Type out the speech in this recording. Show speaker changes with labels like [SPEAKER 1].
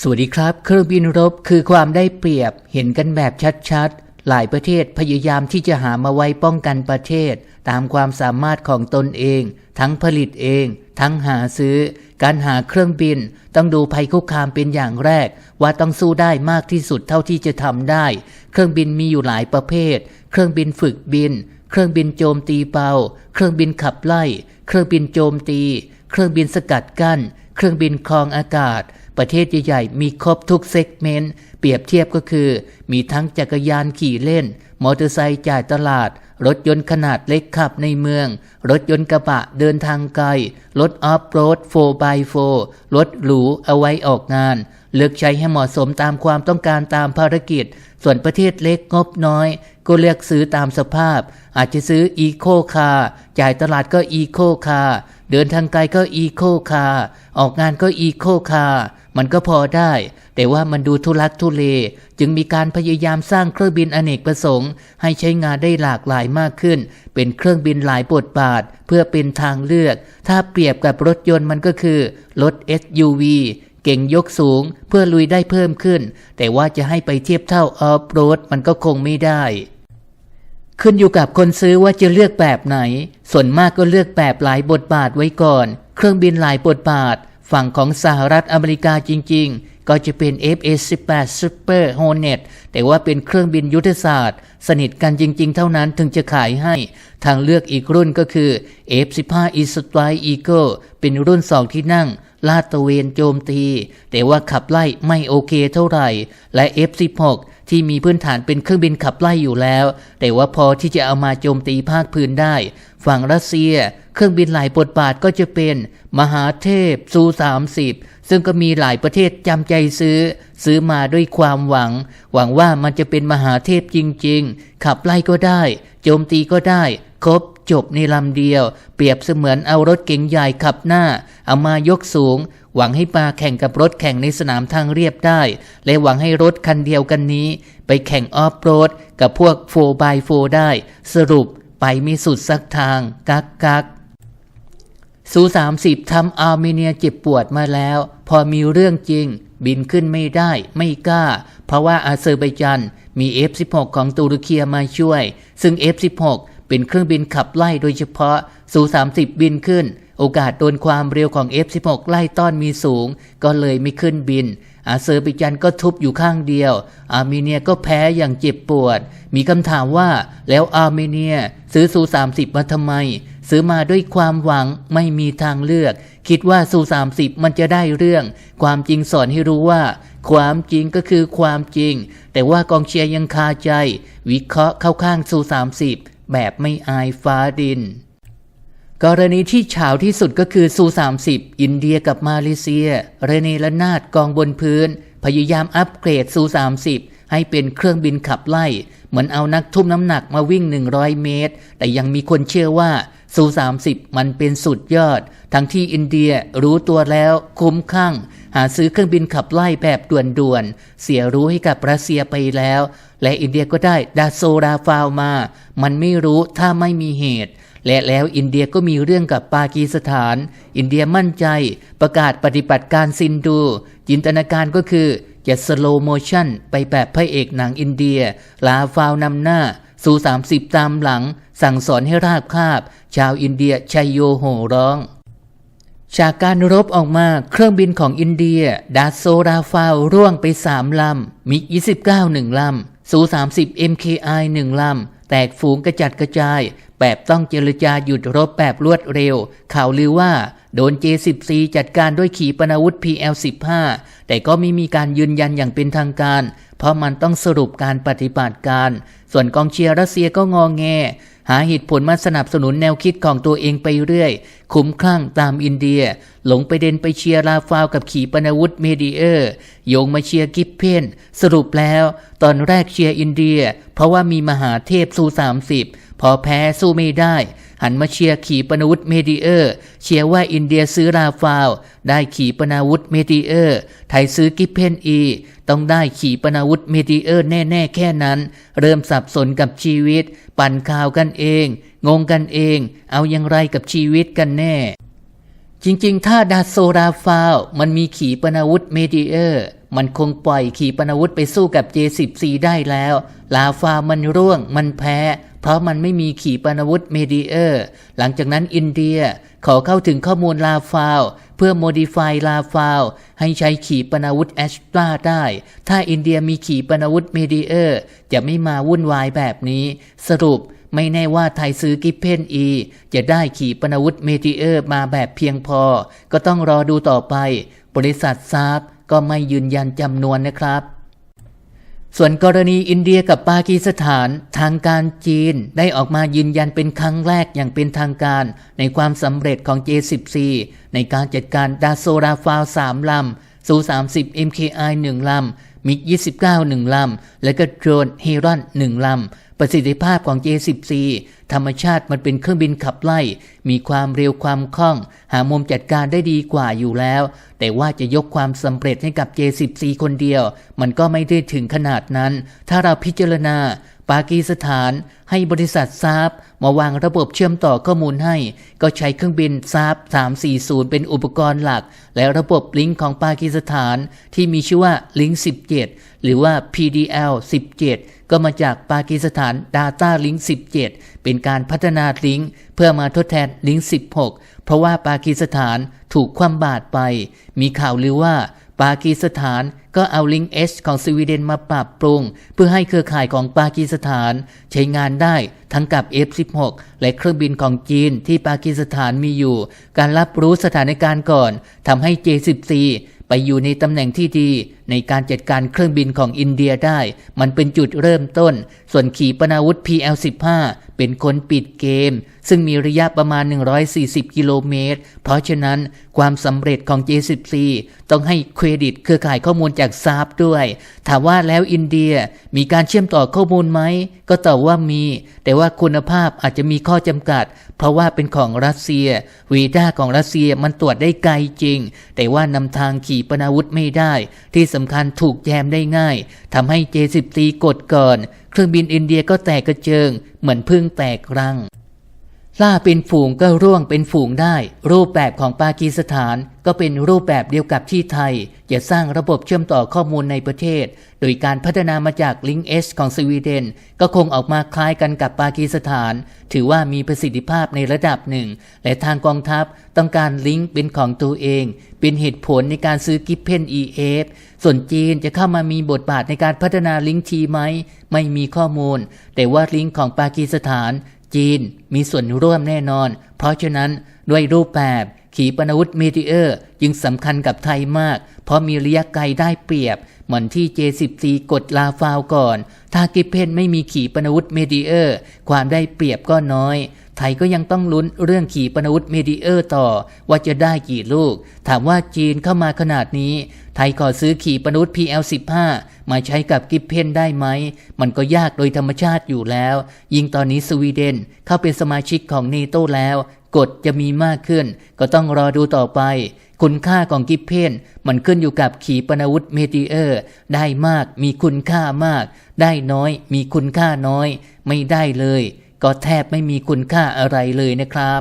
[SPEAKER 1] สวัสดีครับ เครื่องบินรบคือความได้เปรียบ เห็นกันแบบชัดๆ หลายประเทศพยายามที่จะหามาไว้ป้องกันประเทศ ตามความสามารถของตนเอง ทั้งผลิตเอง ทั้งหาซื้อ การหาเครื่องบิน ต้องดูภัยคุกคามเป็นอย่างแรก ว่าต้องสู้ได้มากที่สุดเท่าที่จะทำได้ เครื่องบินมีอยู่หลายประเภท เครื่องบินฝึกบิน เครื่องบินโจมตีเป้าเครื่องบินขับไล่ เครื่องบินโจมตี เครื่องบินสกัดกั้น เครื่องบินคลองอากาศ ประเทศใหญ่ๆมีครบทุกเซกเมนต์ เปรียบเทียบก็คือ มีทั้งจักรยานขี่เล่น มอเตอร์ไซค์จ่ายตลาด รถยนต์ขนาดเล็กขับในเมือง รถยนต์กระบะเดินทางไกล รถออฟโรด 4x4 รถหรูเอาไว้ออกงาน เลือกใช้ให้เหมาะสมตามความต้องการตามภารกิจ ส่วนประเทศเล็กงบน้อย ก็เลือกซื้อตามสภาพ อาจจะซื้ออีโคคาร์จ่ายตลาดก็อีโคคาร์เดินทางไกลก็อีโคคาร์ออกงานก็อีโคคาร์ มันก็พอได้ แต่ว่ามันดูทุลักทุเล จึงมีการพยายามสร้างเครื่องบินอเนกประสงค์ ให้ใช้งานได้หลากหลายมากขึ้น เป็นเครื่องบินหลายบทบาท เพื่อเป็นทางเลือก ถ้าเปรียบกับรถยนต์มันก็คือ รถ SUV เก่งยกสูงเพื่อลุยได้เพิ่มขึ้น แต่ว่าจะให้ไปเทียบเท่าออฟโรดมันก็คงไม่ได้ขึ้นอยู่กับคนซื้อว่าจะเลือกแบบไหน ส่วนมากก็เลือกแบบหลายบทบาทไว้ก่อน เครื่องบินหลายบทบาท ฝั่งของสหรัฐอเมริกาจริง ๆ ก็จะเป็น F-18 Super Hornet แต่ว่าเป็นเครื่องบินยุทธศาสตร์ สนิทกันจริง ๆ เท่านั้นถึงจะขายให้ ทางเลือกอีกรุ่นก็คือ F-15 E Strike Eagle เป็นรุ่นสองที่นั่ง ลาดตะเวนโจมตี แต่ว่าขับไล่ไม่โอเคเท่าไหร่ และ F16 ที่มีพื้นฐานเป็นเครื่องบินขับไล่อยู่แล้ว แต่ว่าพอที่จะเอามาโจมตีภาคพื้นได้ ฝั่งรัสเซีย เครื่องบินหลายบทบาทก็จะเป็น มหาเทพซู30 ซึ่งก็มีหลายประเทศจำใจซื้อ ซื้อมาด้วยความหวัง หวังว่ามันจะเป็นมหาเทพจริง ๆ ขับไล่ก็ได้ โจมตีก็ได้ ครบ จบในลำเดียว เปรียบเสมือนเอารถเก๋งใหญ่ขับหน้า เอามายกสูง หวังให้มาแข่งกับรถแข่งในสนามทางเรียบได้ และหวังให้รถคันเดียวกันนี้ ไปแข่งออฟโรดกับพวก 4x4 ได้ สรุปไปไม่สุดสักทาง กักกักซู30ทำอาร์เมเนียเจ็บปวดมาแล้ว พอมีเรื่องจริง บินขึ้นไม่ได้ไม่กล้า เพราะว่าอาเซอร์ไบจันมี F16 ของตุรกีมาช่วย ซึ่ง F16 เป็นเครื่องบินขับไล่โดยเฉพาะซู30 บินขึ้น โอกาสโดนความเร็วของ F16 ไล่ต้อนมีสูง ก็เลยไม่ขึ้นบิน อาเซอร์ไบจันก็ทุบอยู่ข้างเดียว อาร์เมเนียก็แพ้อย่างเจ็บปวด มีคำถามว่าแล้วอาร์เมเนียซื้อซู30มาทำไม ซื้อมาด้วยความหวังไม่มีทางเลือก คิดว่าซู30มันจะได้เรื่อง ความจริงสอนให้รู้ว่าความจริงก็คือความจริง แต่ว่ากองเชียร์ยังคาใจ วิเคราะห์เข้าข้างซู30 แบบไม่อายฟ้าดิน กรณีที่เฉาที่สุดก็คือซู30 อินเดียกับมาเลเซีย เรเนละนาดกองบนพื้น พยายามอัปเกรดซู30 ให้เป็นเครื่องบินขับไล่ เหมือนเอานักทุ่มน้ำหนักมาวิ่ง 100 เมตร แต่ยังมีคนเชื่อว่าซู30 มันเป็นสุดยอด ทั้งที่อินเดียรู้ตัวแล้วคุ้มข้างหาซื้อเครื่องบินขับไล่แบบด่วนๆ เสียรู้ให้กับรัสเซียไปแล้ว และอินเดียก็ได้ดาโซราฟาวมา มันไม่รู้ถ้าไม่มีเหตุ และแล้วอินเดียก็มีเรื่องกับปากีสถาน อินเดียมั่นใจ ประกาศปฏิบัติการซินดู จินตนาการก็คือ จะสโลโมชั่น ไปแบบพระเอกหนังอินเดีย ลาฟาวนำหน้า สู่30ตามหลัง สั่งสอนให้ราบคาบ ชาวอินเดียชัยโยโห่ร้องจากการรบออกมาเครื่องบินของอินเดีย ดาโซราฟาวร่วงไป3ลำ มิก 29 1ลำ สู 30 MKI 1ลำ แตกฝูงกระจัดกระจาย แบบต้องเจรจาหยุดรบแบบรวดเร็ว ข่าวลือว่า โดน J14 จัดการด้วยขีปนาวุธ PL15 แต่ก็ไม่มีการยืนยันอย่างเป็นทางการ เพราะมันต้องสรุปการปฏิบัติการ ส่วนกองเชียร์รัสเซียก็งองแง หาเหตุผลมาสนับสนุนแนวคิดของตัวเองไปเรื่อย คุ้มคลั่งตามอินเดีย หลงไปเด่นไปเชียร์ลาฟาวกับขีปนาวุธเมดิเออร์ โยงมาเชียร์กิฟเพน สรุปแล้ว ตอนแรกเชียร์อินเดีย เพราะว่ามีมหาเทพสู้30 พอแพ้สู้ไม่ได้ หันมาเชียร์ขี่ปนาวุธเมดิเออร์ เชียร์ว่าอินเดียซื้อราฟาว ได้ขี่ปนาวุธเมดิเออร์ ไทยซื้อกิฟเพนอี ต้องได้ขี่ปนาวุธเมดิเออร์แน่ๆแค่นั้น เริ่มสับสนกับชีวิต ปั่นข่าวกันเอง งงกันเอง เอาอย่างไรกับชีวิตกันแน่ จริงๆ ถ้าดาโซราฟาว มันมีขี่ปนาวุธเมดิเออร์มันคงปล่อยขี่ปนาวุธไปสู้กับ J10C ได้แล้ว ลาฟามันร่วง มันแพ้ เพราะมันไม่มีขีปนาวุธเมดิเออร์ หลังจากนั้นอินเดียขอเข้าถึงข้อมูลลาฟาว เพื่อโมดิฟายลาฟาว ให้ใช้ขีปนาวุธแอสตราได้ ถ้าอินเดียมีขีปนาวุธเมดิเออร์ จะไม่มาวุ่นวายแบบนี้ สรุปไม่แน่ว่าไทยซื้อกิเพนอี จะได้ขีปนาวุธเมดิเออร์มาแบบเพียงพอ ก็ต้องรอดูต่อไป บริษัทซาบก็ไม่ยืนยันจำนวนนะครับ ส่วนกรณีอินเดียกับปากีสถานทางการจีนได้ออกมายืนยันเป็นครั้งแรกอย่างเป็นทางการ ในความสำเร็จของ J14 ในการจัดการดาโซราฟาว3ลำซู30 MKI 1ลำมิก29 1ลำและก็โดรนเฮรอน 1ลำ ประสิทธิภาพของ J14 ธรรมชาติมันเป็นเครื่องบินขับไล่ มีความเร็วความคล่อง หามุมจัดการได้ดีกว่าอยู่แล้ว แต่ว่าจะยกความสำเร็จให้กับ J14 คนเดียว มันก็ไม่ได้ถึงขนาดนั้น ถ้าเราพิจารณา ปากีสถาน ให้บริษัทซาบมาวางระบบเชื่อมต่อข้อมูลให้ ก็ใช้เครื่องบินซาบ340 เป็นอุปกรณ์หลัก และระบบลิงก์ของปากีสถาน ที่มีชื่อว่าลิงก์17 หรือว่า PDL 17 ก็มาจากปากีสถาน Data Link 17 เป็นการพัฒนาลิงก์เพื่อมาทดแทนลิงก์16 เพราะว่าปากีสถานถูกคว่ำบาตรไป มีข่าวลือว่าปากีสถาน ก็เอาลิงก์ S ของสวีเดนมาปรับปรุง เพื่อให้เครือข่ายของปากีสถาน ใช้งานได้ทั้งกับ F16 และเครื่องบินของจีนที่ปากีสถานมีอยู่ การรับรู้สถานการณ์ก่อนทำให้ J14 ไปอยู่ในตำแหน่งที่ดี ในการจัดการเครื่องบินของอินเดียได้ มันเป็นจุดเริ่มต้น ส่วนขีปนาวุธ PL-15 เป็นคนปิดเกม ซึ่งมีระยะประมาณ 140 กิโลเมตร เพราะฉะนั้นความสำเร็จของ J14 ต้องให้เครดิตเครือข่ายข้อมูลจากซาบด้วย ถามว่าแล้วอินเดียมีการเชื่อมต่อข้อมูลไหม ก็ตอบว่ามี แต่ว่าคุณภาพอาจจะมีข้อจำกัด เพราะว่าเป็นของรัสเซีย วีด้าของรัสเซียมันตรวจได้ไกลจริง แต่ว่านำทางขีปนาวุธไม่ได้ที่สำคัญถูกแยมได้ง่ายทำให้ J14 กดก่อน เครื่องบินอินเดียก็แตกกระเจิง เหมือนพึ่งแตกรัง ล่าเป็นฝูงก็ร่วงเป็นฝูงได้ รูปแบบของปากีสถานก็เป็นรูปแบบเดียวกับที่ไทย จะสร้างระบบเชื่อมต่อข้อมูลในประเทศ โดยการพัฒนามาจากลิงก์ S ของสวีเดน ก็คงออกมาคล้ายกันกับปากีสถาน ถือว่ามีประสิทธิภาพในระดับหนึ่ง และทางกองทัพต้องการลิงก์เป็นของตัวเอง เป็นเหตุผลในการซื้อกิฟเพน EF ส่วนจีนจะเข้ามามีบทบาทในการพัฒนาลิงก์ทีไหมไม่มีข้อมูล แต่ว่าลิงก์ของปากีสถาน จีนมีส่วนร่วมแน่นอน เพราะฉะนั้นด้วยรูปแบบขีปนาวุธเมดิเออร์จึงสำคัญกับไทยมาก เพราะมีระยะไกลได้เปรียบ เหมือนที่ J14 กดลาฟาวก่อน ถ้ากิเพนไม่มีขีปนาวุธเมดิเออร์ ความได้เปรียบก็น้อย ทยก็ยังต้องลุ้นเรื่องขีปนาวุธเมดิเออร์ต่อ ว่าจะได้กี่ลูก ถามว่าจีนเข้ามาขนาดนี้ ไทยขอซื้อขีปนาวุธ PL15 มาใช้กับกิฟเพนได้ไหม มันก็ยากโดยธรรมชาติอยู่แล้ว ยิ่งตอนนี้สวีเดนเข้าเป็นสมาชิกของเนโตแล้วกฎจะมีมากขึ้น ก็ต้องรอดูต่อไป คุณค่าของกิฟเพนมันขึ้นอยู่กับขีปนาวุธเมดิเออร์ ได้มากมีคุณค่ามาก ได้น้อยมีคุณค่าน้อย ไม่ได้เลย ก็แทบไม่มีคุณค่าอะไรเลยนะครับ